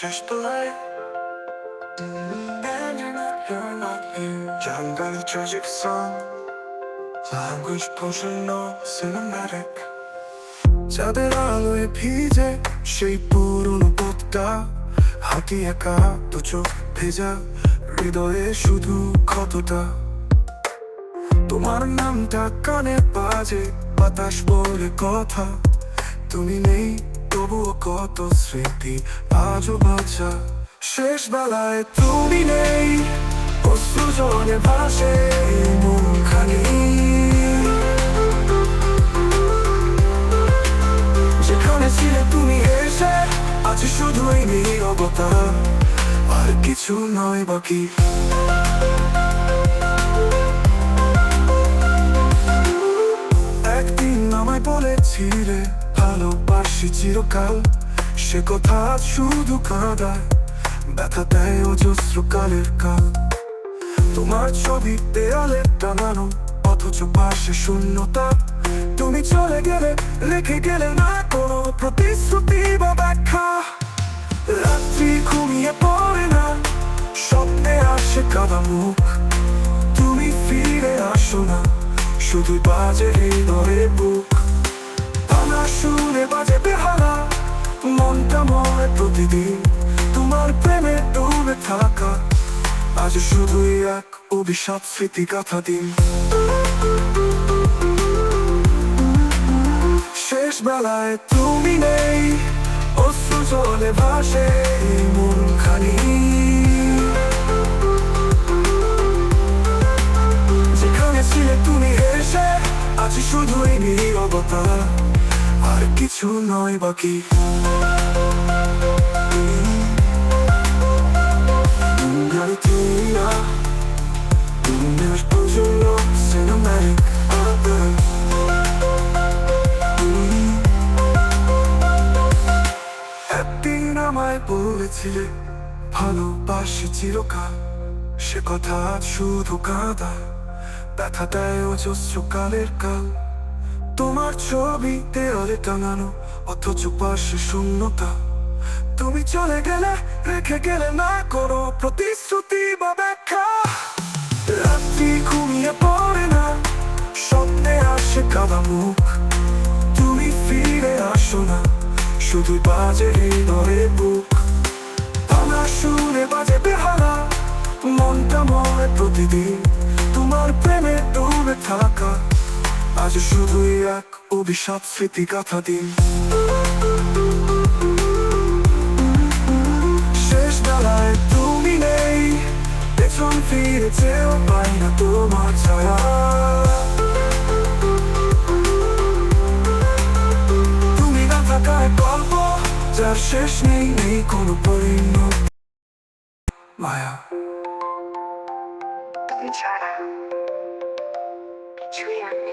Just the light And you're not, you're not here 잠깐 tragic song Language potion no cinematic যাদের আলোয় ভিজে সেই পুরনো পথটা হাতি একা দু চোখ ভেজা হৃদয়ে শুধু ক্ষতটা তোমার নামটা কানে বাজে বাতাস বলে কথা তুমি নেই তবুও কত স্মৃতি, আজও বাঁচা শেষ বেলায় তুমি নেই, অশ্রু জলে ভাসে মনখানি। যেখানে ছিলে তুমি এসে, আজ শুধুই নীরবতা, আর কিছু নয় বাকি। একদিন আমায় বলেছিলে ভালোবাসি চিরকাল সে কথা শুধু কাঁদায়, ব্যথা দেয় অজস্র কালের কাল। তোমার ছবি দেয়ালে টাঙানো, অথচ পাশে শূন্যতা। তুমি চলে গেলে, রেখে গেলে না কোনো প্রতিশ্রুতি বা ব্যাখ্যা। রাত্রি ঘুমিয়ে পড়ে না, স্বপ্নে আসে কাদা মুখ। তুমি ফিরে আসো না শুধু বাজে হৃদয়ে বুক। আমার শুনে বাজে বেহালা, মনটা মরে প্রতিদিন। তোমার প্রেমে ডুবে থাকা, আজ শুধুই এক অভিশাপ স্মৃতি গাথা দিন। শেষ বেলায় তুমি নেই, অশ্রু জলে ভাসে মনখানি যেখানে ছিলে তুমি এসে আজ শুধুই নীরবতা। কিছু নয় বাকি। একদিন আমায় বলেছিলে ভালোবাসি চিরকাল, সে কথা শুধু কাঁদা। ব্যথা দেয় অজস্র কালের কাল। তোমার ছবি দেয়ালে টাঙানো, অথচ পাশে শূন্যতা। তুমি চলে গেলে, রেখে গেলে না কোনো প্রতিশ্রুতি বা ব্যাখ্যা। রাত্রি ঘুমিয়ে পড়ে না, স্বপ্নে আসে কাদা মুখ। তুমি ফিরে আসো না শুধু বাজে হৃদয়ে বুক। আমার শুনে বাজে বেহালা, মনটা মরে প্রতিদিন। তোমার প্রেমে ডুবে থাকা। আজ শুধুই এক অভিশাপ স্মৃতি গাথা দিন। শেষ বেলায় তুমি নেই, পেছন ফিরে যেও পাই না তোমার ছায়া। তুমি না থাকায় গল্প, যার শেষ নেই নেই কোনো পরিণত। মায়া। তুমি ছাড়া আর